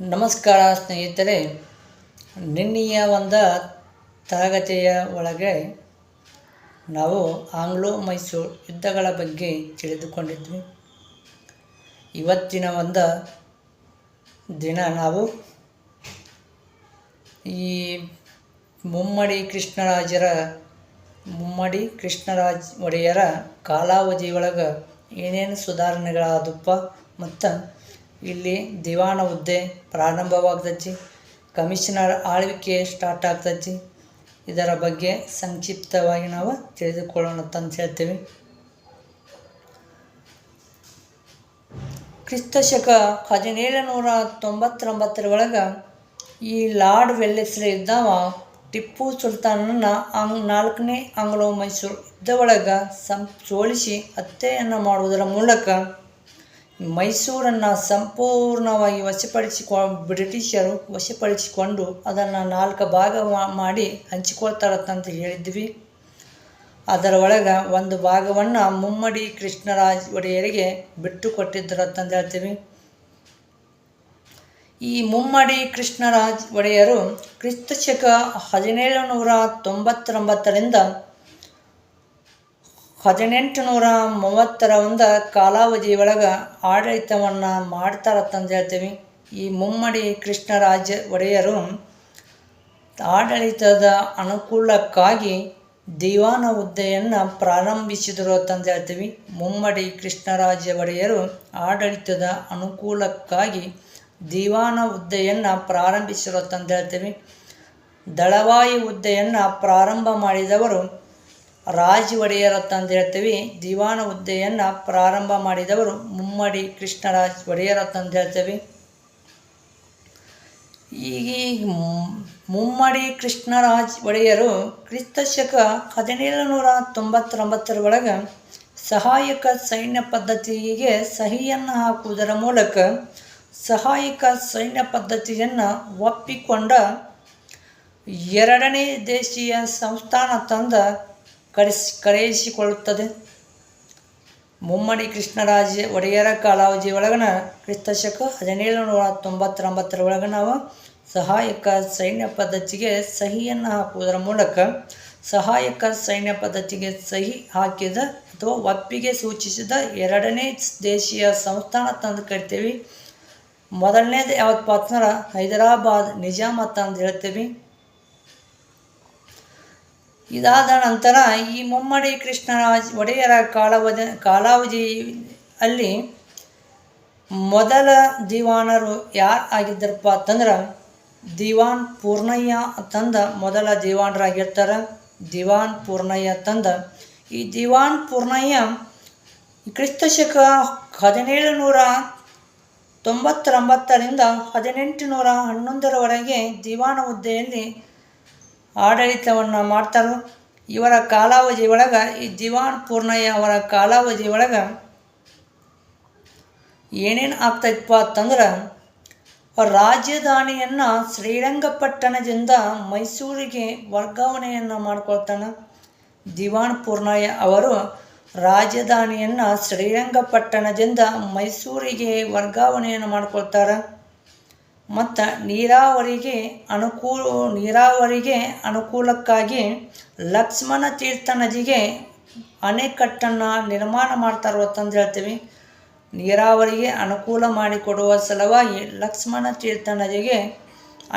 ನಮಸ್ಕಾರ ಸ್ನೇಹಿತರೆ, ನಿನ್ನೆಯ ಒಂದು ತರಗತಿಯ ಒಳಗೆ ನಾವು ಆಂಗ್ಲೋ ಮೈಸೂರು ಯುದ್ಧಗಳ ಬಗ್ಗೆ ತಿಳಿದುಕೊಂಡಿದ್ವಿ. ಇವತ್ತಿನ ಒಂದು ದಿನ ನಾವು ಈ ಮುಮ್ಮಡಿ ಕೃಷ್ಣರಾಜರ, ಮುಮ್ಮಡಿ ಕೃಷ್ಣರಾಜ್ ಒಡೆಯರ ಕಾಲಾವಧಿಯೊಳಗೆ ಏನೇನು ಸುಧಾರಣೆಗಳಾದಪ್ಪ ಮತ್ತು ಇಲ್ಲಿ ದಿವಾನ ಹುದ್ದೆ ಪ್ರಾರಂಭವಾಗ್ತಜ್ಜಿ ಕಮಿಷನರ್ ಆಳ್ವಿಕೆ ಸ್ಟಾರ್ಟ್ ಆಗ್ತೈತಿ ಇದರ ಬಗ್ಗೆ ಸಂಕ್ಷಿಪ್ತವಾಗಿ ನಾವು ತಿಳಿದುಕೊಳ್ಳೋಣ ಅಂತ ಹೇಳ್ತೀವಿ. ಕ್ರಿಸ್ತಶಕ ಹದಿನೇಳು ನೂರ ತೊಂಬತ್ತೊಂಬತ್ತರ ಒಳಗೆ ಈ ಲಾರ್ಡ್ ವೆಲ್ಲೆಸ್ಲೆ ಇದ್ದಾವ ಟಿಪ್ಪು ಸುಲ್ತಾನನ ಅಂಗ್ ನಾಲ್ಕನೇ ಆಂಗ್ಲೋ ಮೈಸೂರು ಯುದ್ಧ ಒಳಗೆ ಸಂ ಸೋಲಿಸಿ ಹತ್ಯೆಯನ್ನು ಮಾಡುವುದರ ಮೂಲಕ ಮೈಸೂರನ್ನು ಸಂಪೂರ್ಣವಾಗಿ ವಶಪಡಿಸಿಕೊ, ಬ್ರಿಟಿಷರು ವಶಪಡಿಸಿಕೊಂಡು ಅದನ್ನು ನಾಲ್ಕು ಭಾಗ ಮಾಡಿ ಹಂಚಿಕೊಳ್ತಾರತ್ತಂತ ಹೇಳಿದ್ವಿ. ಅದರ ಒಳಗೆ ಒಂದು ಭಾಗವನ್ನು ಮುಮ್ಮಡಿ ಕೃಷ್ಣರಾಜ್ ಒಡೆಯರಿಗೆ ಬಿಟ್ಟು ಕೊಟ್ಟಿದ್ದರತ್ತಂತ ಹೇಳ್ತೀವಿ. ಈ ಮುಮ್ಮಡಿ ಕೃಷ್ಣರಾಜ್ ಒಡೆಯರು ಕ್ರಿಸ್ತಶಕ ಹದಿನೇಳು ನೂರ ತೊಂಬತ್ತೊಂಬತ್ತರಿಂದ ಹದಿನೆಂಟು ನೂರ ಮೂವತ್ತರ ಒಂದು ಕಾಲಾವಧಿ ಒಳಗೆ ಆಡಳಿತವನ್ನು ಮಾಡ್ತಾರತ್ತಂತ ಹೇಳ್ತೀವಿ. ಈ ಮುಮ್ಮಡಿ ಕೃಷ್ಣರಾಜ ಒಡೆಯರು ಆಡಳಿತದ ಅನುಕೂಲಕ್ಕಾಗಿ ದಿವಾನ ಹುದ್ದೆಯನ್ನು ಪ್ರಾರಂಭಿಸಿದರು ಅಂತಂದು ಹೇಳ್ತೀವಿ. ಮುಮ್ಮಡಿ ಕೃಷ್ಣರಾಜ ಒಡೆಯರು ಆಡಳಿತದ ಅನುಕೂಲಕ್ಕಾಗಿ ದಿವಾನ ಹುದ್ದೆಯನ್ನು ಪ್ರಾರಂಭಿಸಿರು ಅಂತಂದು ಹೇಳ್ತೀವಿ. ದಳವಾಯಿ ಹುದ್ದೆಯನ್ನು ಪ್ರಾರಂಭ ಮಾಡಿದವರು ರಾಜ್ ಒಡೆಯರ ತಂದೆ ಹೇಳ್ತೀವಿ. ದಿವಾನ ಹುದ್ದೆಯನ್ನು ಪ್ರಾರಂಭ ಮಾಡಿದವರು ಮುಮ್ಮಡಿ ಕೃಷ್ಣರಾಜ್ ಒಡೆಯರ ತಂದೆ ಹೇಳ್ತೀವಿ. ಈಗ ಮುಮ್ಮಡಿ ಕೃಷ್ಣರಾಜ್ ಒಡೆಯರು ಕ್ರಿಸ್ತಶಕ ಹದಿನೇಳು ನೂರ ತೊಂಬತ್ತೊಂಬತ್ತರ ಒಳಗೆ ಸಹಾಯಕ ಸೈನ್ಯ ಪದ್ಧತಿಗೆ ಸಹಿಯನ್ನು ಹಾಕುವುದರ ಮೂಲಕ ಸಹಾಯಕ ಸೈನ್ಯ ಪದ್ಧತಿಯನ್ನು ಒಪ್ಪಿಕೊಂಡ ಎರಡನೇ ದೇಶೀಯ ಸಂಸ್ಥಾನ ತಂದ ಕರೆಸಿ, ಕರೆಯಿಸಿಕೊಳ್ಳುತ್ತದೆ. ಮುಮ್ಮಡಿ ಕೃಷ್ಣರಾಜ ಒಡೆಯರ ಕಾಲಾವಧಿ ಒಳಗನ ಕ್ರಿಸ್ತಶಕ ಹದಿನೇಳು ನೂರ ತೊಂಬತ್ತೊಂಬತ್ತರ ಒಳಗೆ ನಾವು ಸಹಾಯಕ ಸೈನ್ಯ ಪದ್ಧತಿಗೆ ಸಹಿಯನ್ನು ಹಾಕುವುದರ ಮೂಲಕ ಸಹಾಯಕ ಸೈನ್ಯ ಪದ್ಧತಿಗೆ ಸಹಿ ಹಾಕಿದ ಅಥವಾ ಒಪ್ಪಿಗೆ ಸೂಚಿಸಿದ ಎರಡನೇ ದೇಶೀಯ ಸಂಸ್ಥಾನ ತಂದು ಕರಿತೀವಿ. ಮೊದಲನೇದು ಯಾವತ್ತಪ್ಪ ಅಂತಂದ್ರೆ ಹೈದರಾಬಾದ್ ನಿಜಾಮ್ ಅಂತ ಹೇಳ್ತೀವಿ. ಇದಾದ ನಂತರ ಈ ಮುಮ್ಮಡಿ ಕೃಷ್ಣರಾಜ ಒಡೆಯರ ಕಾಲಾವಧಿ ಕಾಲಾವಧಿ ಅಲ್ಲಿ ಮೊದಲ ದಿವಾನರು ಯಾರು ಆಗಿದ್ದರಪ್ಪ ಅಂತಂದ್ರೆ ದಿವಾನ್ ಪೂರ್ಣಯ್ಯ ತಂದ ಮೊದಲ ದಿವಾನರಾಗಿರ್ತಾರೆ ದಿವಾನ್ ಪೂರ್ಣಯ್ಯ ತಂದ. ಈ ದಿವಾನ್ ಪೂರ್ಣಯ್ಯ ಕ್ರಿಸ್ತಶಕ ಹದಿನೇಳು ನೂರ ತೊಂಬತ್ತರೊಂಬತ್ತರಿಂದ ಹದಿನೆಂಟು ನೂರ ಹನ್ನೊಂದರವರೆಗೆ ದಿವಾನ ಹುದ್ದೆಯಲ್ಲಿ ಆಡಳಿತವನ್ನು ಮಾಡ್ತಾರೋ, ಇವರ ಕಾಲಾವಧಿ ಒಳಗೆ, ಈ ದಿವಾನ್ ಪೂರ್ಣಯ್ಯ ಅವರ ಕಾಲಾವಧಿ ಒಳಗೆ ಏನೇನು ಆಗ್ತೈತಪ್ಪ ಅಂತಂದ್ರೆ, ರಾಜಧಾನಿಯನ್ನು ಶ್ರೀರಂಗಪಟ್ಟಣದಿಂದ ಮೈಸೂರಿಗೆ ವರ್ಗಾವಣೆಯನ್ನು ಮಾಡ್ಕೊಳ್ತಾನೆ ದಿವಾನ್ ಪೂರ್ಣಯ್ಯ ಅವರು. ರಾಜಧಾನಿಯನ್ನು ಶ್ರೀರಂಗಪಟ್ಟಣದಿಂದ ಮೈಸೂರಿಗೆ ವರ್ಗಾವಣೆಯನ್ನು ಮಾಡ್ಕೊಳ್ತಾರೆ. ಮತ್ತು ನೀರಾವರಿಗೆ ಅನುಕೂಲ, ನೀರಾವರಿಗೆ ಅನುಕೂಲಕ್ಕಾಗಿ ಲಕ್ಷ್ಮಣ ತೀರ್ಥ ನದಿಗೆ ಅಣೆಕಟ್ಟನ್ನು ನಿರ್ಮಾಣ ಮಾಡ್ತಾರೋ ಅಂತಂದು ಹೇಳ್ತೀವಿ. ನೀರಾವರಿಗೆ ಅನುಕೂಲ ಮಾಡಿಕೊಡುವ ಸಲುವಾಗಿ ಲಕ್ಷ್ಮಣ ತೀರ್ಥ ನದಿಗೆ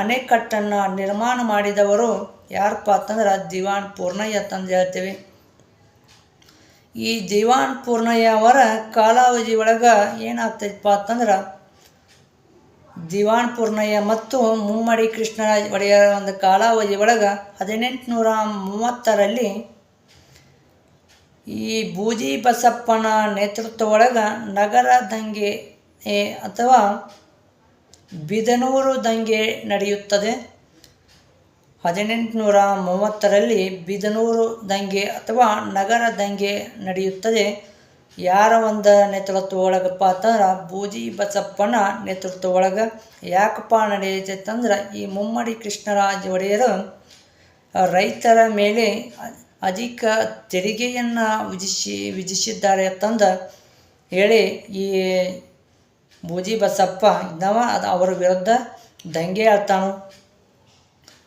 ಅಣೆಕಟ್ಟನ್ನು ನಿರ್ಮಾಣ ಮಾಡಿದವರು ಯಾರಪ್ಪ ಅಂತಂದ್ರೆ ದಿವಾನ್ ಪೂರ್ಣಯ್ಯ ಅಂತಂದು ಹೇಳ್ತೀವಿ. ಈ ದಿವಾನ್ ಪೂರ್ಣಯ್ಯ ಅವರ ಕಾಲಾವಧಿ ಒಳಗೆ ಏನಾಗ್ತೈತಪ್ಪ ಅಂತಂದ್ರೆ ದಿವಾನ್ ಪೂರ್ಣಯ್ಯ ಮತ್ತು ಮುಮ್ಮಡಿ ಕೃಷ್ಣರಾಜ ಒಡೆಯರ ಒಂದು ಕಾಲಾವಧಿ ಒಳಗೆ ಹದಿನೆಂಟುನೂರ ಮೂವತ್ತರಲ್ಲಿ ಈ ಬೂದಿ ಬಸಪ್ಪನ ನೇತೃತ್ವ ಒಳಗೆ ನಗರ ದಂಗೆ ಅಥವಾ ಬಿದನೂರು ದಂಗೆ ನಡೆಯುತ್ತದೆ. ಹದಿನೆಂಟುನೂರ ಮೂವತ್ತರಲ್ಲಿ ಬಿದನೂರು ದಂಗೆ ಅಥವಾ ನಗರ ದಂಗೆ ನಡೆಯುತ್ತದೆ. ಯಾರ ಒಂದು ನೇತೃತ್ವ ಒಳಗಪ್ಪ ಅಂತಂದ್ರೆ ಬೂದಿ ಬಸಪ್ಪನ ನೇತೃತ್ವ ಒಳಗೆ ಯಾಕಪ್ಪ ನಡೆಯುತ್ತೆ ಅಂದ್ರೆ ಈ ಮುಮ್ಮಡಿ ಕೃಷ್ಣರಾಜ ಒಡೆಯರು ರೈತರ ಮೇಲೆ ಅಧಿಕ ತೆರಿಗೆಯನ್ನು ವಿಧಿಸಿ, ವಿಧಿಸಿದ್ದಾರೆ ಅಂತಂದು ಹೇಳಿ ಈ ಬೂಜಿ ಬಸಪ್ಪ ಇದ್ದವ, ಅದು ಅವರ ವಿರುದ್ಧ ದಂಗೆ ಆಳ್ತಾನು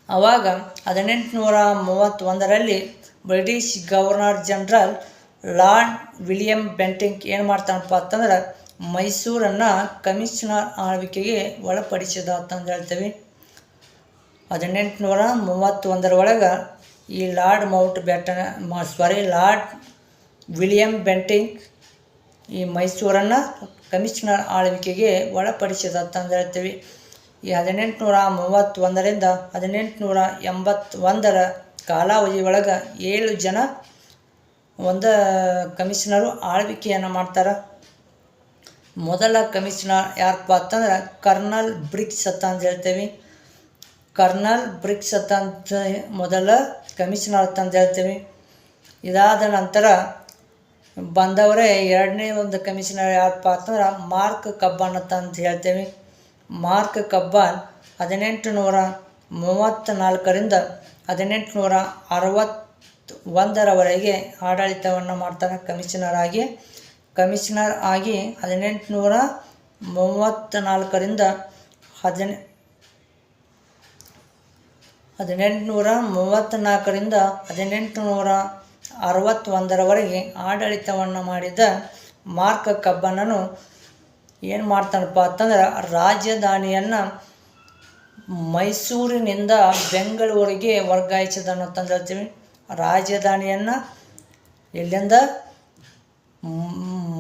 ಆವಾಗ ಹದಿನೆಂಟುನೂರ ಮೂವತ್ತೊಂದರಲ್ಲಿ British governor general Lord William Bentinck ಏನು ಮಾಡ್ತಾನಪ್ಪ ಅಂತಂದ್ರೆ ಮೈಸೂರನ್ನು ಕಮಿಷನರ್ ಆಳ್ವಿಕೆಗೆ ಒಳಪಡಿಸಿದ ಅಂತಂದು ಹೇಳ್ತೀವಿ. ಹದಿನೆಂಟುನೂರ ಮೂವತ್ತೊಂದರ ಒಳಗೆ ಈ Lord Mountbatten sorry Lord William Bentinck ಈ ಮೈಸೂರನ್ನು ಕಮಿಷನರ್ ಆಳ್ವಿಕೆಗೆ ಒಳಪಡಿಸಿದ ಅಂತಂದು ಹೇಳ್ತೀವಿ. ಈ ಹದಿನೆಂಟುನೂರ ಮೂವತ್ತೊಂದರಿಂದ ಹದಿನೆಂಟುನೂರ ಎಂಬತ್ತೊಂದರ ಕಾಲಾವಧಿ ಒಳಗೆ ಏಳು ಜನ ಒಂದು ಕಮಿಷನರು ಆಳ್ವಿಕೆಯನ್ನು ಮಾಡ್ತಾರೆ. ಮೊದಲ ಕಮಿಷನರ್ ಯಾರಪ್ಪ ಅಂತಂದ್ರೆ ಕರ್ನಲ್ ಬ್ರಿಕ್ಸ್ ಅಂತ ಅಂತ ಹೇಳ್ತೇವೆ. ಕರ್ನಲ್ ಬ್ರಿಕ್ಸ್ ಅಂತ ಮೊದಲ ಕಮಿಷನರ್ ಅಂತ ಹೇಳ್ತೇವೆ. ಇದಾದ ನಂತರ ಬಂದವರೇ ಎರಡನೇ ಒಂದು ಕಮಿಷನರ್ ಯಾರಪ್ಪ ಅಂತಂದ್ರೆ ಮಾರ್ಕ್ ಕಬ್ಬನ್ ಅಂತ ಅಂತ ಹೇಳ್ತೇವೆ. ಮಾರ್ಕ್ ಕಬ್ಬನ್ ಹದಿನೆಂಟು ನೂರ ಮೂವತ್ತ್ನಾಲ್ಕರಿಂದ ಹದಿನೆಂಟು ನೂರ ಅರವತ್ತು ಒಂದರವರೆಗೆ ಆಡಳಿತವನ್ನು ಮಾಡ್ತಾರೆ ಕಮಿಷನರ್ ಆಗಿ. ಕಮಿಷನರ್ ಆಗಿ ಹದಿನೆಂಟುನೂರ ಮೂವತ್ತ್ನಾಲ್ಕರಿಂದ ಹದಿನೆ, ಹದಿನೆಂಟುನೂರ ಮೂವತ್ತ್ನಾಲ್ಕರಿಂದ ಹದಿನೆಂಟುನೂರ ಅರವತ್ತೊಂದರವರೆಗೆ ಆಡಳಿತವನ್ನು ಮಾಡಿದ ಮಾರ್ಕ ಕಬ್ಬನನು ಏನು ಮಾಡ್ತಾನಪ್ಪ ಅಂತಂದ್ರೆ ರಾಜಧಾನಿಯನ್ನು ಮೈಸೂರಿನಿಂದ ಬೆಂಗಳೂರಿಗೆ ವರ್ಗಾಯಿಸಿದನು ಅಂತಂದು ಹೇಳ್ತೀವಿ. ರಾಜಧಾನಿಯನ್ನು ಎಲ್ಲಿಂದ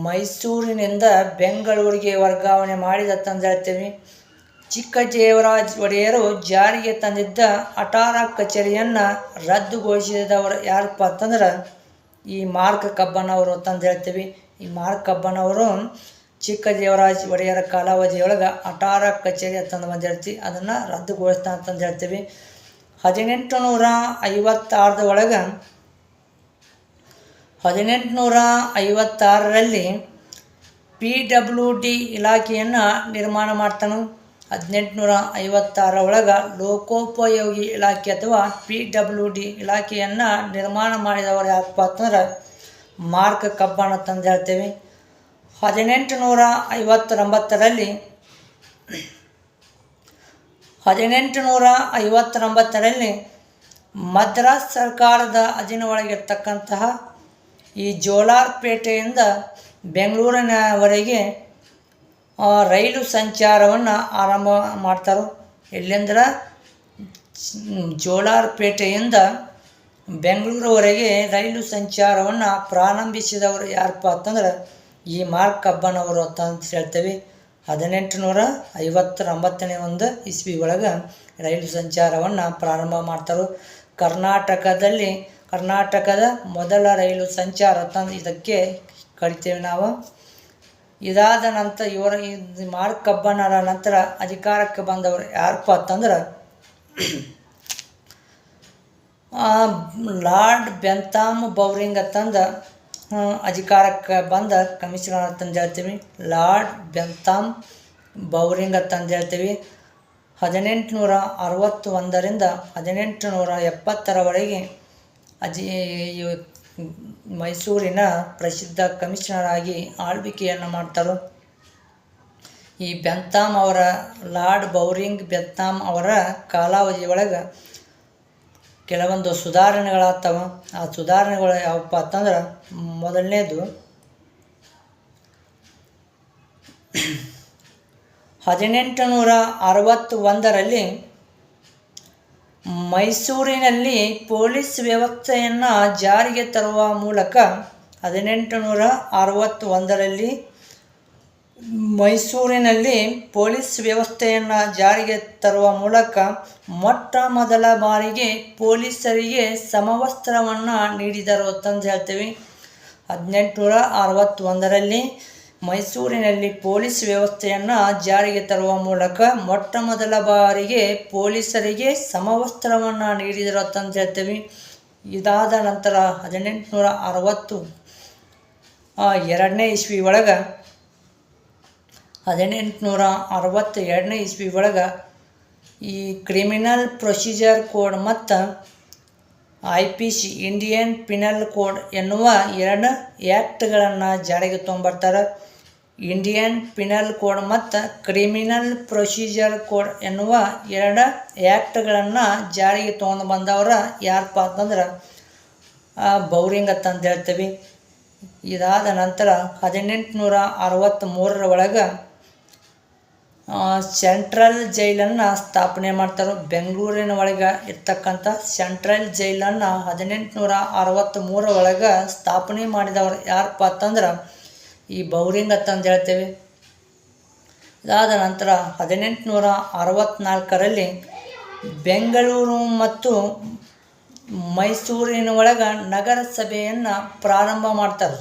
ಮೈಸೂರಿನಿಂದ ಬೆಂಗಳೂರಿಗೆ ವರ್ಗಾವಣೆ ಮಾಡಿದ ತಂದು ಹೇಳ್ತೀವಿ. ಚಿಕ್ಕಜೇವರಾಜ ಒಡೆಯರು ಜಾರಿಗೆ ತಂದಿದ್ದ ಅಟಾರ ಕಚೇರಿಯನ್ನು ರದ್ದುಗೊಳಿಸಿದವರು ಯಾರಪ್ಪ ಅಂತಂದ್ರೆ ಈ ಮಾರ್ಕ್ ಕಬ್ಬನವರು ಅಂತಂದು ಹೇಳ್ತೀವಿ. ಈ ಮಾರ್ಕ್ ಕಬ್ಬನವರು ಚಿಕ್ಕ ದೇವರಾಜ್ ಒಡೆಯರ ಕಾಲಾವಧಿಯೊಳಗೆ ಅಟಾರ ಕಚೇರಿ ಅಂತಂದು ಬಂದಿರ್ತೀವಿ ಅದನ್ನು ರದ್ದುಗೊಳಿಸ್ತಾ ಅಂತಂದು ಹೇಳ್ತೀವಿ. ಹದಿನೆಂಟು ನೂರ ಐವತ್ತಾರದ ಒಳಗೆ ಹದಿನೆಂಟುನೂರ ಐವತ್ತಾರರಲ್ಲಿ ಪಿ ಡಬ್ಲ್ಯೂ ಡಿ ಇಲಾಖೆಯನ್ನು ನಿರ್ಮಾಣ ಮಾಡ್ತಾನೆ. ಹದಿನೆಂಟುನೂರ ಐವತ್ತಾರ ಒಳಗೆ ಲೋಕೋಪಯೋಗಿ ಇಲಾಖೆ ಅಥವಾ ಪಿ ಡಬ್ಲ್ಯೂ ಡಿ ಇಲಾಖೆಯನ್ನು ನಿರ್ಮಾಣ ಮಾಡಿದವರು ಯಾಕಪ್ಪ ಅಂತಂದ್ರೆ ಮಾರ್ಕ್ ಕಬ್ಬಾಣ ಅಂತಂದು ಹೇಳ್ತೇವೆ. ಹದಿನೆಂಟು ನೂರ ಐವತ್ತೊಂಬತ್ತರಲ್ಲಿ ಹದಿನೆಂಟು ನೂರ ಐವತ್ತೊಂಬತ್ತರಲ್ಲಿ ಮದ್ರಾಸ್ ಸರ್ಕಾರದ ಅಧೀನೊಳಗಿರ್ತಕ್ಕಂತಹ ಈ ಜೋಲಾರ್ಪೇಟೆಯಿಂದ ಬೆಂಗಳೂರಿನವರೆಗೆ ರೈಲು ಸಂಚಾರವನ್ನು ಆರಂಭ ಮಾಡ್ತಾರೆ ಎಲ್ಲಿಂದ್ರೆ? ಜೋಲಾರ್ಪೇಟೆಯಿಂದ ಬೆಂಗಳೂರವರೆಗೆ ರೈಲು ಸಂಚಾರವನ್ನು ಪ್ರಾರಂಭಿಸಿದವರು ಯಾರಪ್ಪ ಅಂತಂದ್ರೆ ಈ ಮಾರ್ಕ್ ಕಬ್ಬನವರು ಅಂತ ಹೇಳ್ತೇವೆ. ಹದಿನೆಂಟು ನೂರ ಐವತ್ತೊಂಬತ್ತನೇ ಒಂದು ಇಸ್ವಿ ಒಳಗೆ ರೈಲು ಸಂಚಾರವನ್ನು ಪ್ರಾರಂಭ ಮಾಡ್ತಾರೆ. ಕರ್ನಾಟಕದಲ್ಲಿ, ಕರ್ನಾಟಕದ ಮೊದಲ ರೈಲು ಸಂಚಾರ ತಂದು ಇದಕ್ಕೆ ಕರಿತೇವೆ ನಾವು. ಇದಾದ ನಂತರ ಇವರ ಮಾರ್ಕ್ ಕಬ್ಬನರ ನಂತರ ಅಧಿಕಾರಕ್ಕೆ ಬಂದವರು ಯಾರಪ್ಪ ಅಂತಂದ್ರೆ ಲಾರ್ಡ್ ಬೆಂತಾಮ್ ಬೌರಿಂಗ್ ಅಂತಂದ ಅಧಿಕಾರಕ್ಕೆ ಬಂದ ಕಮಿಷನರ್ ಅಂತಂದು ಹೇಳ್ತೀವಿ, ಲಾರ್ಡ್ ಬೆಂತಾಮ್ ಬೌರಿಂಗ್ ಅಂತಂದು ಹೇಳ್ತೀವಿ ಹದಿನೆಂಟು ನೂರ ಅರವತ್ತು ಒಂದರಿಂದ ಹದಿನೆಂಟು ನೂರ ಎಪ್ಪತ್ತರವರೆಗೆ ಅಜಿ ಮೈಸೂರಿನ ಪ್ರಸಿದ್ಧ ಕಮಿಷನರ್ ಆಗಿ ಆಳ್ವಿಕೆಯನ್ನು ಮಾಡ್ತಾರೆ. ಈ ಬೆಂತಾಮ್ ಅವರ, ಲಾರ್ಡ್ ಬೌರಿಂಗ್ ಬೆಂತಾಮ್ ಅವರ ಕಾಲಾವಧಿ ಒಳಗೆ ಕೆಲವೊಂದು ಸುಧಾರಣೆಗಳಾಗ್ತಾವ. ಆ ಸುಧಾರಣೆಗಳು ಯಾವಪ್ಪ ಅಂತಂದ್ರೆ ಮೊದಲನೇದು ಹದಿನೆಂಟು ನೂರ ಅರವತ್ತು ಒಂದರಲ್ಲಿ ಮೈಸೂರಿನಲ್ಲಿ ಪೊಲೀಸ್ ವ್ಯವಸ್ಥೆಯನ್ನು ಜಾರಿಗೆ ತರುವ ಮೂಲಕ ಹದಿನೆಂಟು ನೂರ ಅರವತ್ತೊಂದರಲ್ಲಿ ಮೈಸೂರಿನಲ್ಲಿ ಪೊಲೀಸ್ ವ್ಯವಸ್ಥೆಯನ್ನು ಜಾರಿಗೆ ತರುವ ಮೂಲಕ ಮೊಟ್ಟ ಮೊದಲ ಬಾರಿಗೆ ಪೊಲೀಸರಿಗೆ ಸಮವಸ್ತ್ರವನ್ನು ನೀಡಿದರು ಅಂತಂದು ಹೇಳ್ತೀವಿ. ಹದಿನೆಂಟುನೂರ ಅರವತ್ತೊಂದರಲ್ಲಿ ಮೈಸೂರಿನಲ್ಲಿ ಪೊಲೀಸ್ ವ್ಯವಸ್ಥೆಯನ್ನು ಜಾರಿಗೆ ತರುವ ಮೂಲಕ ಮೊಟ್ಟ ಮೊದಲ ಬಾರಿಗೆ ಪೊಲೀಸರಿಗೆ ಸಮವಸ್ತ್ರವನ್ನು ನೀಡಿದರು ಅಂತಂದು ಹೇಳ್ತೀವಿ. ಇದಾದ ನಂತರ ಹದಿನೆಂಟುನೂರ ಅರವತ್ತು ಎರಡನೇ ಇಸ್ವಿ ಒಳಗೆ ಹದಿನೆಂಟುನೂರ ಅರವತ್ತ ಎರಡನೇ ಇಸ್ವಿ ಒಳಗೆ ಈ ಕ್ರಿಮಿನಲ್ ಪ್ರೊಸೀಜರ್ ಕೋಡ್ ಮತ್ತು I P C Indian penal code ಎನ್ನುವ ಎರಡು ಆ್ಯಕ್ಟ್ಗಳನ್ನು ಜಾರಿಗೆ ತೊಗೊಂಬರ್ತಾರೆ. ಇಂಡಿಯನ್ ಪಿನಲ್ ಕೋಡ್ ಮತ್ತು ಕ್ರಿಮಿನಲ್ ಪ್ರೊಸೀಜರ್ ಕೋಡ್ ಎನ್ನುವ ಎರಡು ಆ್ಯಕ್ಟ್ಗಳನ್ನು ಜಾರಿಗೆ ತೊಗೊಂಡು ಬಂದವರ ಯಾರಪ್ಪ ಅಂತಂದ್ರೆ ಬೌರಿಂಗ್ ಅಂತ ಹೇಳ್ತೀವಿ. ಇದಾದ ನಂತರ ಹದಿನೆಂಟುನೂರ ಅರವತ್ತ್ಮೂರರ ಒಳಗೆ ಸೆಂಟ್ರಲ್ ಜೈಲನ್ನು ಸ್ಥಾಪನೆ ಮಾಡ್ತಾರೆ ಬೆಂಗಳೂರಿನ ಒಳಗೆ ಇರ್ತಕ್ಕಂಥ ಸೆಂಟ್ರಲ್ ಜೈಲನ್ನು ಹದಿನೆಂಟುನೂರ ಅರವತ್ತ್ಮೂರರ ಒಳಗೆ ಸ್ಥಾಪನೆ ಮಾಡಿದವರು ಯಾರಪ್ಪ ಅಂತಂದ್ರೆ ಈ ಬೌರಿಂಗ್ ಅಂತ ಹೇಳ್ತೇವೆ. ಇದಾದ ನಂತರ ಹದಿನೆಂಟುನೂರ ಅರವತ್ತ್ನಾಲ್ಕರಲ್ಲಿ ಬೆಂಗಳೂರು ಮತ್ತು ಮೈಸೂರಿನ ಒಳಗೆ ನಗರಸಭೆಯನ್ನು ಪ್ರಾರಂಭ ಮಾಡ್ತಾರೆ.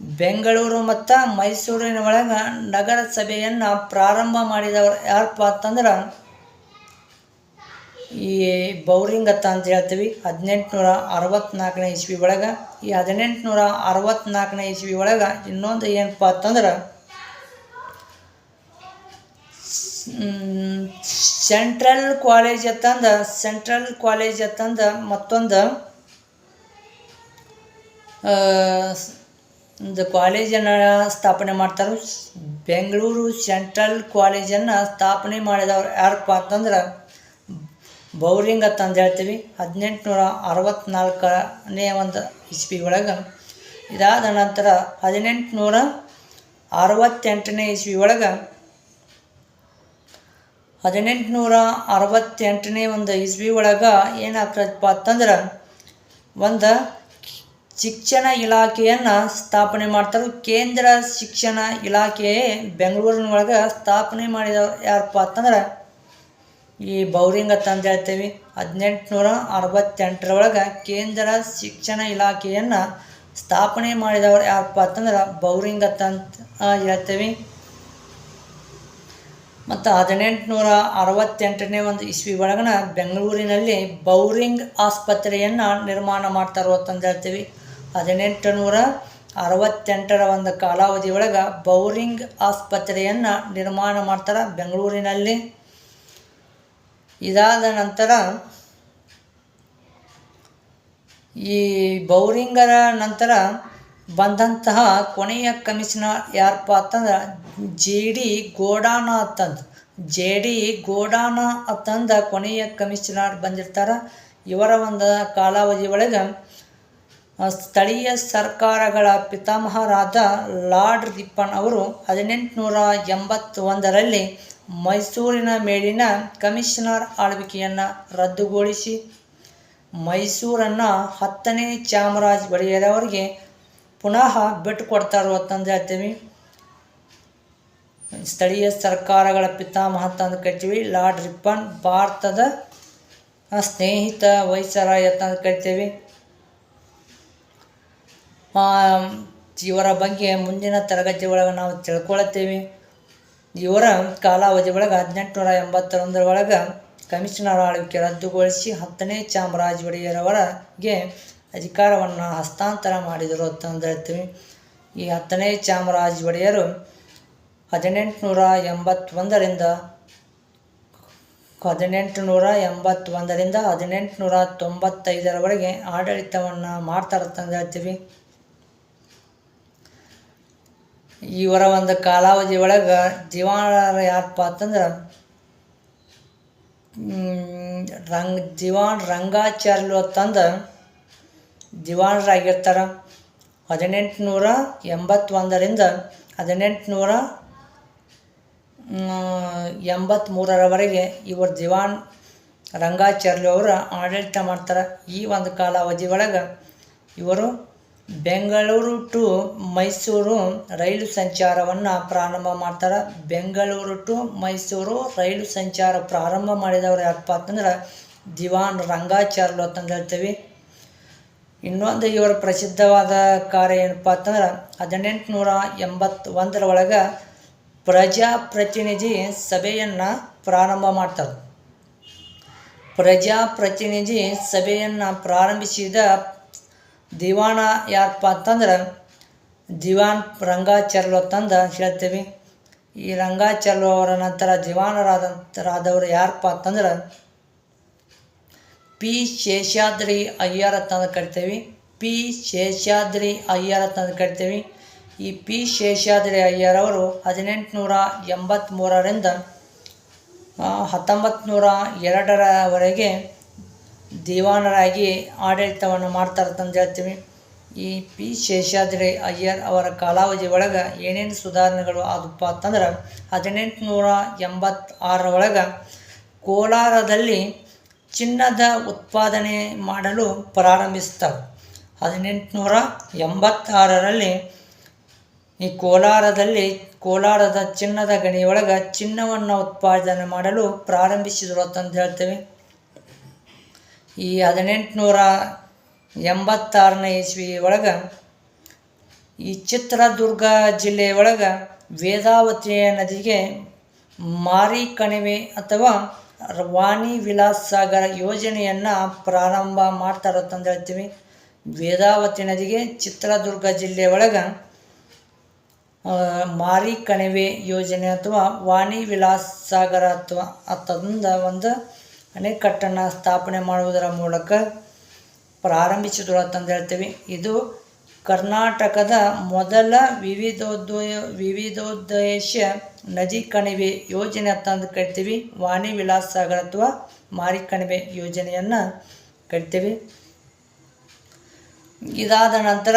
ಬೆಂಗಳೂರು ಮತ್ತು ಮೈಸೂರಿನ ಒಳಗೆ ನಗರಸಭೆಯನ್ನು ಪ್ರಾರಂಭ ಮಾಡಿದವರು ಯಾರಪ್ಪ ಅಂತಂದ್ರೆ ಈ ಬೌರಿಂಗ್ ಅಂತ ಹೇಳ್ತೀವಿ. ಹದಿನೆಂಟುನೂರ ಅರವತ್ತ್ನಾಲ್ಕನೇ ಇಸ್ವಿ ಒಳಗೆ. ಈ ಹದಿನೆಂಟುನೂರ ಅರವತ್ತ್ನಾಲ್ಕನೇ ಇಸ್ವಿ ಒಳಗೆ ಇನ್ನೊಂದು ಏನಪ್ಪ ಅಂತಂದ್ರೆ ಸೆಂಟ್ರಲ್ ಕಾಲೇಜ್ ಅತ್ತಂದ, ಸೆಂಟ್ರಲ್ ಕಾಲೇಜ್ ಅತ್ತಂದ ಮತ್ತೊಂದು ಒಂದು ಕಾಲೇಜನ್ನು ಸ್ಥಾಪನೆ ಮಾಡ್ತಾರೆ? ಬೆಂಗಳೂರು ಸೆಂಟ್ರಲ್ ಕಾಲೇಜನ್ನು ಸ್ಥಾಪನೆ ಮಾಡಿದವ್ರು ಯಾರಪ್ಪ ಅಂತಂದ್ರೆ ಬೌರಿಂಗ್ ಅಂತ ಹೇಳ್ತೀವಿ. ಹದಿನೆಂಟುನೂರ ಅರವತ್ತ್ನಾಲ್ಕನೇ ಒಂದು ಇಸ್ವಿ ಒಳಗೆ. ಇದಾದ ನಂತರ ಹದಿನೆಂಟುನೂರ ಅರವತ್ತೆಂಟನೇ ಇಸ್ವಿ ಒಳಗೆ ಹದಿನೆಂಟುನೂರ ಅರವತ್ತೆಂಟನೇ ಒಂದು ಇಸ್ವಿ ಒಳಗೆ ಏನಾಗ್ತದಪ್ಪ ಅಂತಂದ್ರೆ ಒಂದು ಶಿಕ್ಷಣ ಇಲಾಖೆಯನ್ನು ಸ್ಥಾಪನೆ ಮಾಡ್ತಾರೆ, ಕೇಂದ್ರ ಶಿಕ್ಷಣ ಇಲಾಖೆ ಬೆಂಗಳೂರಿನೊಳಗೆ ಸ್ಥಾಪನೆ ಮಾಡಿದವ್ರು ಯಾರಪ್ಪ ಅಂತಂದ್ರೆ ಈ ಬೌರಿಂಗ ಅಂತ ಹೇಳ್ತೇವೆ. ಹದಿನೆಂಟುನೂರ ಅರವತ್ತೆಂಟರೊಳಗೆ ಕೇಂದ್ರ ಶಿಕ್ಷಣ ಇಲಾಖೆಯನ್ನು ಸ್ಥಾಪನೆ ಮಾಡಿದವರು ಯಾರಪ್ಪ ಅಂತಂದ್ರೆ ಬೌರಿಂಗ ಅಂತ ಹೇಳ್ತೇವೆ. ಮತ್ತು ಹದಿನೆಂಟುನೂರ ಅರವತ್ತೆಂಟನೇ ಒಂದು ಇಸ್ವಿ ಒಳಗನ ಬೆಂಗಳೂರಿನಲ್ಲಿ ಬೌರಿಂಗ್ ಆಸ್ಪತ್ರೆಯನ್ನು ನಿರ್ಮಾಣ ಮಾಡ್ತಾರೋ ಅಂತಂದು ಹೇಳ್ತೀವಿ. ಹದಿನೆಂಟು ನೂರ ಅರವತ್ತೆಂಟರ ಒಂದು ಕಾಲಾವಧಿ ಒಳಗೆ ಬೌರಿಂಗ್ ಆಸ್ಪತ್ರೆಯನ್ನು ನಿರ್ಮಾಣ ಮಾಡ್ತಾರೆ ಬೆಂಗಳೂರಿನಲ್ಲಿ. ಇದಾದ ನಂತರ ಈ ಬೌರಿಂಗರ ನಂತರ ಬಂದಂತಹ ಕೊನೆಯ ಕಮಿಷನರ್ ಯಾರಪ್ಪ ಅಂತಂದ್ರೆ ಜೆ ಡಿ ಗೋಡಾನ ಅಂತಂದು ಜೆ ಡಿ ಗೋಡಾನ ಅಂತಂದ ಕೊನೆಯ ಕಮಿಷನರ್ ಬಂದಿರ್ತಾರೆ. ಇವರ ಒಂದು ಕಾಲಾವಧಿ ಒಳಗೆ ಸ್ಥಳೀಯ ಸರ್ಕಾರಗಳ ಪಿತಾಮಹರಾದ ಲಾರ್ಡ್ ರಿಪ್ಪನ್ ಅವರು ಹದಿನೆಂಟುನೂರ ಎಂಬತ್ತೊಂದರಲ್ಲಿ ಮೈಸೂರಿನ ಮೇಲಿನ ಕಮಿಷನರ್ ಆಳ್ವಿಕೆಯನ್ನು ರದ್ದುಗೊಳಿಸಿ. ಮೈಸೂರನ್ನು ಹತ್ತನೇ ಚಾಮರಾಜ ಒಡೆಯರವರಿಗೆ ಪುನಃ ಬಿಟ್ಟು ಕೊಡ್ತಾರೋ ಅಂತಂದು ಹೇಳ್ತೀವಿ ಸ್ಥಳೀಯ ಸರ್ಕಾರಗಳ ಪಿತಾಮಹ ತಂದು ಕರಿತೀವಿ, ಲಾರ್ಡ್ ರಿಪ್ಪನ್ ಭಾರತದ ಸ್ನೇಹಿತ ವೈಸರಾಯ್ ಅಂತಂದು ಕರಿತೀವಿ. ಇವರ ಬಗ್ಗೆ ಮುಂದಿನ ತರಗತಿ ಒಳಗೆ ನಾವು ತಿಳ್ಕೊಳ್ತೇವೆ. ಇವರ ಕಾಲಾವಧಿ ಒಳಗೆ ಹದಿನೆಂಟುನೂರ ಎಂಬತ್ತೊಂದರ ಒಳಗೆ ಕಮಿಷನರ್ ಆಳ್ವಿಕೆ ರದ್ದುಗೊಳಿಸಿ ಹತ್ತನೇ ಚಾಮರಾಜ ಒಡೆಯರವರಿಗೆ ಅಧಿಕಾರವನ್ನು ಹಸ್ತಾಂತರ ಮಾಡಿದರು ಅಂತಂದು ಹೇಳ್ತೀವಿ. ಈ ಹತ್ತನೇ ಚಾಮರಾಜ ಒಡೆಯರು ಹದಿನೆಂಟುನೂರ ಎಂಬತ್ತೊಂದರಿಂದ ಹದಿನೆಂಟು ನೂರ ಎಂಬತ್ತೊಂದರಿಂದ ಹದಿನೆಂಟುನೂರ ತೊಂಬತ್ತೈದರವರೆಗೆ ಆಡಳಿತವನ್ನು ಮಾಡ್ತಾರಂತಂದು ಹೇಳ್ತೀವಿ. ಇವರ ಒಂದು ಕಾಲಾವಧಿ ಒಳಗೆ ದಿವಾಣರ ಯಾರಪ್ಪ ಅಂತಂದ್ರೆ ರಂಗ್ ದಿವಾನ್ ರಂಗಾಚಾರ್ಯರು ಅಂತಂದು ದಿವಾಣರಾಗಿರ್ತಾರೆ ಹದಿನೆಂಟು ನೂರ ಎಂಬತ್ತೊಂದರಿಂದ ಹದಿನೆಂಟು ನೂರ ಎಂಬತ್ತ್ಮೂರರವರೆಗೆ ಇವರು ದಿವಾನ್ ರಂಗಾಚಾರ್ಯ ಅವರು ಆಡಳಿತ ಮಾಡ್ತಾರೆ. ಈ ಒಂದು ಕಾಲಾವಧಿ ಒಳಗೆ ಇವರು ಬೆಂಗಳೂರು ಟು ಮೈಸೂರು ರೈಲು ಸಂಚಾರವನ್ನು ಪ್ರಾರಂಭ ಮಾಡ್ತಾರೆ. ಬೆಂಗಳೂರು ಟು ಮೈಸೂರು ರೈಲು ಸಂಚಾರ ಪ್ರಾರಂಭ ಮಾಡಿದವರು ಯಾರಪ್ಪ ಅಂತಂದ್ರೆ ದಿವಾನ್ ರಂಗಾಚಾರ್ಯರು ಅಂತಂದು ಹೇಳ್ತೀವಿ. ಇನ್ನೊಂದು ಇವರ ಪ್ರಸಿದ್ಧವಾದ ಕಾರ್ಯ ಏನಪ್ಪ ಅಂತಂದ್ರೆ ಹದಿನೆಂಟು ನೂರ ಎಂಬತ್ತೊಂದರ ಒಳಗೆ ಪ್ರಜಾಪ್ರತಿನಿಧಿ ಸಭೆಯನ್ನು ಪ್ರಾರಂಭ ಮಾಡ್ತಾರೆ. ಪ್ರಜಾಪ್ರತಿನಿಧಿ ಸಭೆಯನ್ನು ಪ್ರಾರಂಭಿಸಿದ ದಿವಾಣ ಯಾರಪ್ಪ ಅಂತಂದ್ರೆ ದಿವಾನ್ ರಂಗಾಚಲೋ ತಂದ ಹೇಳ್ತೀವಿ. ಈ ರಂಗಾಚಲೋ ಅವರ ನಂತರ ದಿವಾನರಾದಂತರಾದವರು ಯಾರಪ್ಪ ಅಂತಂದ್ರೆ ಪಿ ಶೇಷಾದ್ರಿ ಅಯ್ಯರ ಅಂತಂದು ಕರಿತೀವಿ. ಪಿ ಶೇಷಾದ್ರಿ ಅಯ್ಯರ ಅಂತಂದು ಕರಿತೀವಿ. ಈ ಪಿ ಶೇಷಾದ್ರಿ ಅಯ್ಯರವರು ಹದಿನೆಂಟುನೂರ ಎಂಬತ್ತ್ಮೂರರಿಂದ ಹತ್ತೊಂಬತ್ತು ನೂರ ಎರಡರವರೆಗೆ ದಿವಾನರಾಗಿ ಆಡಳಿತವನ್ನು ಮಾಡ್ತಾರೆ ಅಂತ ಹೇಳ್ತೀವಿ ಈ ಪಿ ಶೇಷಾದ್ರಿ ಅಯ್ಯರ್ ಅವರ ಕಾಲಾವಧಿ ಒಳಗೆ ಏನೇನು ಸುಧಾರಣೆಗಳು ಆದಪ್ಪ ಅಂತಂದ್ರೆ ಹದಿನೆಂಟುನೂರ ಎಂಬತ್ತಾರರ ಒಳಗೆ ಕೋಲಾರದಲ್ಲಿ ಚಿನ್ನದ ಉತ್ಪಾದನೆ ಮಾಡಲು ಪ್ರಾರಂಭಿಸ್ತಾರೆ. ಹದಿನೆಂಟುನೂರ ಎಂಬತ್ತಾರರಲ್ಲಿ ಈ ಕೋಲಾರದಲ್ಲಿ ಕೋಲಾರದ ಚಿನ್ನದ ಗಣಿಯೊಳಗೆ ಚಿನ್ನವನ್ನು ಉತ್ಪಾದನೆ ಮಾಡಲು ಪ್ರಾರಂಭಿಸಿದರು ಅಂತಂದು ಹೇಳ್ತೇವೆ ಈ ಹದಿನೆಂಟುನೂರ ಎಂಬತ್ತಾರನೇ ಇಸ್ವಿ ಒಳಗೆ ಈ ಚಿತ್ರದುರ್ಗ ಜಿಲ್ಲೆ ಒಳಗೆ ವೇದಾವತಿ ನದಿಗೆ ಮಾರಿ ಕಣಿವೆ ಅಥವಾ ವಾಣಿ ವಿಲಾಸ್ ಸಾಗರ ಯೋಜನೆಯನ್ನು ಪ್ರಾರಂಭ ಮಾಡ್ತಾರೆ ಅಂತ ಹೇಳ್ತೀವಿ. ವೇದಾವತಿ ನದಿಗೆ ಚಿತ್ರದುರ್ಗ ಜಿಲ್ಲೆ ಒಳಗೆ ಮಾರಿ ಕಣಿವೆ ಯೋಜನೆ ಅಥವಾ ವಾಣಿ ವಿಲಾಸ್ ಸಾಗರ ಅಥವಾ ಅಂತಂದ ಒಂದು ಅಣೆಕಟ್ಟನ್ನು ಸ್ಥಾಪನೆ ಮಾಡುವುದರ ಮೂಲಕ ಪ್ರಾರಂಭಿಸಿದ್ರು ಅಂತಂದು ಹೇಳ್ತೀವಿ. ಇದು ಕರ್ನಾಟಕದ ಮೊದಲ ವಿವಿಧೋದ್ವಯ ವಿವಿಧೋದ್ದೇಶ ನದಿ ಕಣಿವೆ ಯೋಜನೆ ಅಂತಂದು ಕರಿತೀವಿ. ವಾಣಿ ವಿಲಾಸ ಸಾಗರ ಅಥವಾ ಮಾರಿ ಕಣಿವೆ ಯೋಜನೆಯನ್ನು ಕರಿತೀವಿ. ಇದಾದ ನಂತರ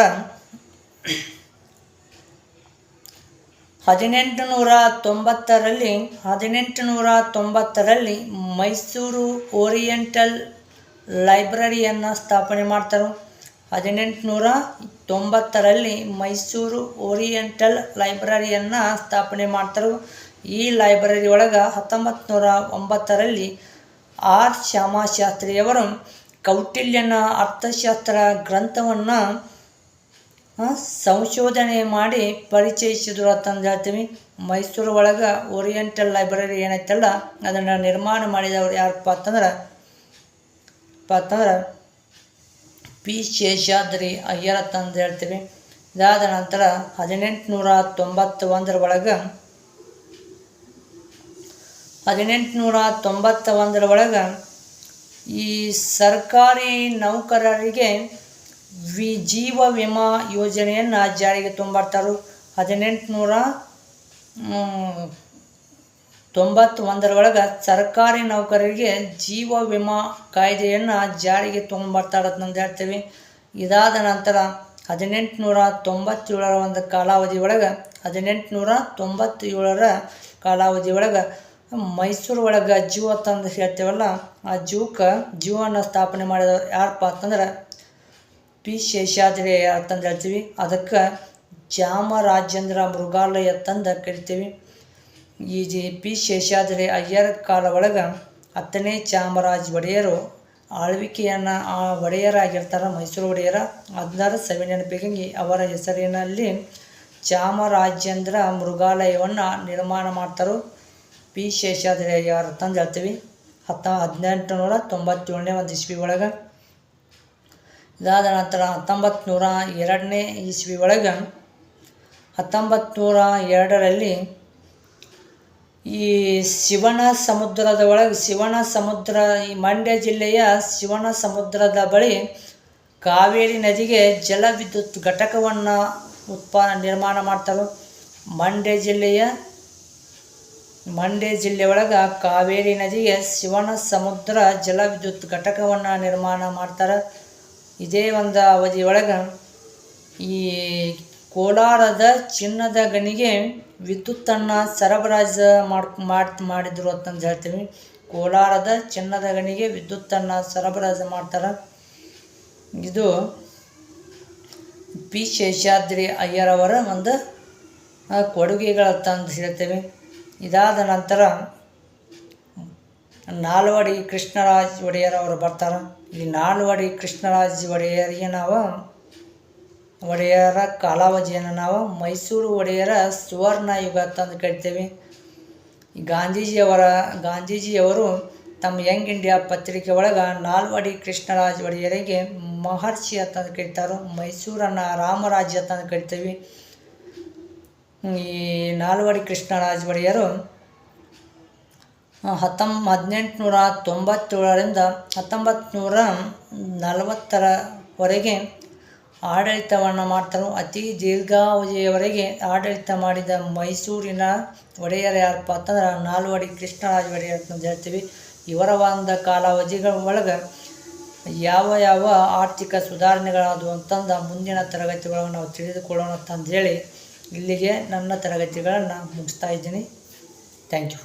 ಹದಿನೆಂಟು ನೂರ ತೊಂಬತ್ತರಲ್ಲಿ ಹದಿನೆಂಟು ನೂರ ತೊಂಬತ್ತರಲ್ಲಿ ಮೈಸೂರು ಓರಿಯೆಂಟಲ್ ಲೈಬ್ರರಿಯನ್ನು ಸ್ಥಾಪನೆ ಮಾಡ್ತಾರೆ. ಹದಿನೆಂಟುನೂರ ತೊಂಬತ್ತರಲ್ಲಿ ಮೈಸೂರು ಓರಿಯೆಂಟಲ್ ಲೈಬ್ರರಿಯನ್ನು ಸ್ಥಾಪನೆ ಮಾಡ್ತಾರೆ. ಈ ಲೈಬ್ರರಿ ಒಳಗೆ ಹತ್ತೊಂಬತ್ತು ನೂರ ಒಂಬತ್ತರಲ್ಲಿ ಆರ್ ಶ್ಯಾಮಶಾಸ್ತ್ರಿಯವರು ಕೌಟಿಲ್ಯನ ಅರ್ಥಶಾಸ್ತ್ರ ಗ್ರಂಥವನ್ನು ಸಂಶೋಧನೆ ಮಾಡಿ ಪರಿಚಯಿಸಿದ್ರು ಅಂತಂದು ಹೇಳ್ತೀವಿ ಮೈಸೂರು ಒಳಗೆ ಓರಿಯೆಂಟಲ್ ಲೈಬ್ರರಿ ಏನೈತಲ್ಲ, ಅದನ್ನು ನಿರ್ಮಾಣ ಮಾಡಿದವರು ಯಾರಪ್ಪ ಅಂತಂದ್ರೆ ಅಂತಂದ್ರೆ ಪಿ ಶೇಷಾದ್ರಿ ಅಯ್ಯರ ಅಂತಂದು ಹೇಳ್ತೀವಿ ಇದಾದ ನಂತರ ಹದಿನೆಂಟುನೂರ ತೊಂಬತ್ತ ಒಂದರ ಒಳಗೆ ಹದಿನೆಂಟುನೂರ ತೊಂಬತ್ತ ಒಂದರ ಒಳಗೆ ಈ ಸರ್ಕಾರಿ ನೌಕರರಿಗೆ ವಿ ಜೀವ ವಿಮಾ ಯೋಜನೆಯನ್ನು ಜಾರಿಗೆ ತುಂಬರ್ತಾರೆ ಹದಿನೆಂಟುನೂರ ತೊಂಬತ್ತೊಂದರೊಳಗೆ ಸರ್ಕಾರಿ ನೌಕರರಿಗೆ ಜೀವ ವಿಮಾ ಕಾಯ್ದೆಯನ್ನು ಜಾರಿಗೆ ತೊಗೊಂಬರ್ತಾರೆ ಅಂತಂದು ಹೇಳ್ತೀವಿ. ಇದಾದ ನಂತರ ಹದಿನೆಂಟುನೂರ ತೊಂಬತ್ತೇಳರ ಒಂದು ಕಾಲಾವಧಿ ಒಳಗೆ, ಹದಿನೆಂಟುನೂರ ತೊಂಬತ್ತೇಳರ ಕಾಲಾವಧಿ ಒಳಗೆ ಮೈಸೂರು ಒಳಗೆ ಜೀವ ತಂದು ಹೇಳ್ತೇವಲ್ಲ, ಆ ಜೀವಕ್ಕೆ ಜೀವನ ಸ್ಥಾಪನೆ ಮಾಡಿದವರು ಯಾರಪ್ಪ ಅಂತಂದ್ರೆ ಪಿ ಶೇಷಾದ್ರಿಯ ಅಂತಂದು ಹೇಳ್ತೀವಿ ಅದಕ್ಕೆ ಚಾಮರಾಜೇಂದ್ರ ಮೃಗಾಲಯ ತಂದು ಕರಿತೀವಿ ಈ ಜಿ ಪಿ ಶೇಷಾದ್ರಿ ಅಯ್ಯರ ಕಾಲ ಒಳಗೆ ಹತ್ತನೇ ಚಾಮರಾಜ ಒಡೆಯರು ಆಳ್ವಿಕೆಯನ್ನು ಆ ಒಡೆಯರಾಗಿರ್ತಾರೆ, ಮೈಸೂರು ಒಡೆಯರ. ಹದಿನಾರು ಸವಿ ನೆನಪಿಗಾಗಿ ಅವರ ಹೆಸರಿನಲ್ಲಿ ಚಾಮರಾಜೇಂದ್ರ ಮೃಗಾಲಯವನ್ನು ನಿರ್ಮಾಣ ಮಾಡ್ತಾರೋ ಪಿ ಶೇಷಾದ್ರಿ ಅಯ್ಯರ್ ಅಂತಂದು ಹೇಳ್ತೀವಿ ಹತ್ತ ಹದಿನೆಂಟು ನೂರ ತೊಂಬತ್ತೇಳನೇ ಒಂದು ಇಸ್ವಿ ಒಳಗೆ ಇದಾದ ನಂತರ ಹತ್ತೊಂಬತ್ತು ನೂರ ಎರಡನೇ ಇಸ್ವಿ ಒಳಗೆ ಹತ್ತೊಂಬತ್ತು ನೂರ ಎರಡರಲ್ಲಿ ಈ ಶಿವನ ಸಮುದ್ರದ ಒಳಗೆ, ಶಿವನ ಸಮುದ್ರ ಈ ಮಂಡ್ಯ ಜಿಲ್ಲೆಯ ಶಿವನ ಸಮುದ್ರದ ಬಳಿ ಕಾವೇರಿ ನದಿಗೆ ಜಲವಿದ್ಯುತ್ ಘಟಕವನ್ನು ಉತ್ಪಾ ನಿರ್ಮಾಣ ಮಾಡ್ತಾರೆ. ಮಂಡ್ಯ ಜಿಲ್ಲೆಯ, ಮಂಡ್ಯ ಜಿಲ್ಲೆ ಒಳಗೆ ಕಾವೇರಿ ನದಿಗೆ ಶಿವನ ಸಮುದ್ರ ಜಲವಿದ್ಯುತ್ ಘಟಕವನ್ನು ನಿರ್ಮಾಣ ಮಾಡ್ತಾರೆ. ಇದೇ ಒಂದು ಒಳಗೆ ಈ ಕೋಲಾರದ ಚಿನ್ನದ ಗಣಿಗೆ ವಿದ್ಯುತ್ತನ್ನು ಸರಬರಾಜು ಮಾಡ್, ಮಾಡಿ, ಮಾಡಿದ್ರು ಅಂತಂದು ಹೇಳ್ತೀವಿ. ಕೋಲಾರದ ಚಿನ್ನದ ಗಣಿಗೆ ವಿದ್ಯುತ್ತನ್ನು ಸರಬರಾಜು ಮಾಡ್ತಾರೆ. ಇದು ಪಿ ಶೇಷಾದ್ರಿ ಅಯ್ಯರವರ ಒಂದು ಕೊಡುಗೆಗಳಂತಂದು ಹೇಳ್ತೇವೆ. ಇದಾದ ನಂತರ ನಾಲ್ವಡಿ ಕೃಷ್ಣರಾಜ್ ಒಡೆಯರ್ ಅವರು ಬರ್ತಾರೆ. ಈ ನಾಲ್ವಡಿ ಕೃಷ್ಣರಾಜ ಒಡೆಯರಿಗೆ ನಾವು, ಒಡೆಯರ ಕಾಲಾವಧಿಯನ್ನು ನಾವು ಮೈಸೂರು ಒಡೆಯರ ಸುವರ್ಣ ಯುಗ ಅಂತಂದು ಕರಿತೇವೆ. ಗಾಂಧೀಜಿಯವರ, ಗಾಂಧೀಜಿಯವರು ತಮ್ಮ ಯಂಗ್ ಇಂಡಿಯಾ ಪತ್ರಿಕೆ ಒಳಗೆ ನಾಲ್ವಡಿ ಕೃಷ್ಣರಾಜ ಒಡೆಯರಿಗೆ ಮಹರ್ಷಿ ಅಂತಂದು ಕರಿತಾರೆ, ಮೈಸೂರನ್ನು ರಾಮರಾಜ್ಯ ಅಂತಂದು ಕರಿತೇವೆ. ಈ ನಾಲ್ವಡಿ ಕೃಷ್ಣರಾಜ ಒಡೆಯರು ಹತ್ತೊಂಬ ಹದಿನೆಂಟುನೂರ ತೊಂಬತ್ತೇಳರಿಂದ ಹತ್ತೊಂಬತ್ತು ನೂರ ನಲವತ್ತರವರೆಗೆ ಆಡಳಿತವನ್ನು ಮಾಡ್ತಾರೆ. ಅತಿ ದೀರ್ಘಾವಧಿಯವರೆಗೆ ಆಡಳಿತ ಮಾಡಿದ ಮೈಸೂರಿನ ಒಡೆಯರು ಯಾರಪ್ಪ ಅಂತಂದ್ರೆ ನಾಲ್ವಡಿ ಕೃಷ್ಣರಾಜ ಒಡೆಯರ್ ಅಂತ ಹೇಳ್ತೀವಿ. ಇವರ ಒಂದ ಕಾಲಾವಧಿಗಳ ಒಳಗೆ ಯಾವ ಯಾವ ಆರ್ಥಿಕ ಸುಧಾರಣೆಗಳಾದವು ಅಂತಂದು ಮುಂದಿನ ತರಗತಿಗಳನ್ನು ನಾವು ತಿಳಿದುಕೊಳ್ಳೋಣ ಅಂತಂದೇಳಿ ಇಲ್ಲಿಗೆ ನನ್ನ ತರಗತಿಗಳನ್ನು ಮುಗಿಸ್ತಾ ಇದ್ದೀನಿ. Thank you